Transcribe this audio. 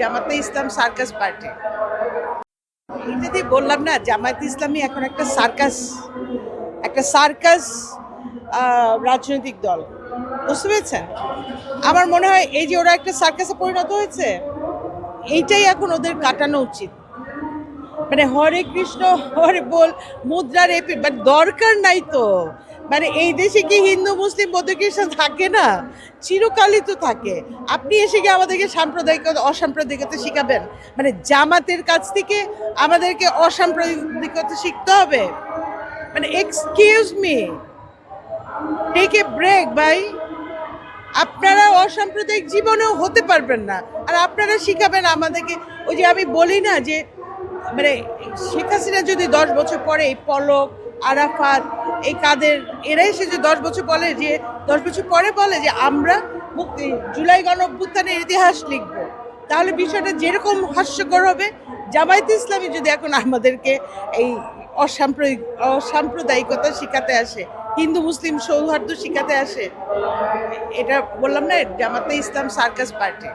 জামাতে ইসলাম circus party. দিয়ে বললাম না, জামায়াত ইসলামী এখন একটা সার্কাস একটা সার্কাস রাজনৈতিক দল। বুঝতে পেরেছেন? আমার মনে হয় এই যে ওরা একটা সার্কাসে পরিণত হয়েছে, এইটাই এখন ওদের কাটানো উচিত। মানে হরে কৃষ্ণ, হরে বল, মুদ্রার এপি মানে দরকার নাই তো। মানে এই দেশে কি হিন্দু, মুসলিম, বৌদ্ধ, খ্রিস্টান থাকে না? চিরকালই তো থাকে। আপনি এসে গিয়ে আমাদেরকে সাম্প্রদায়িকতা অসাম্প্রদায়িকতা শিখাবেন। মানে জামাতের কাছ থেকে আমাদেরকে অসাম্প্রদায়িকতা শিখতে হবে। মানে excuse me take a break ভাই। আপনারা অসাম্প্রদায়িক জীবনেও হতে পারবেন না। আর আপনারা শিখাবেন আমাদেরকে। ওই যে আমি বলি না যে মানে শেখ হাসিনা যদি দশ বছর পরে এই পলক, আরাফাত, এই কাদের এরা এসে যে দশ বছর বলে যে, দশ বছর পরে বলে যে আমরা মুক্তি, জুলাই গণ অভ্যুত্থানের ইতিহাস লিখব। তাহলে বিষয়টা যেরকম হাস্যকর হবে, জামায়াত ইসলামী যদি এখন আমাদেরকে এই অসাম্প্রদায়িক, অসাম্প্রদায়িকতা শিখাতে আসে, হিন্দু, মুসলিম সৌহার্দ্য শিখাতে আসে, এটা বললাম না, জামাতে ইসলাম সার্কাস পার্টি।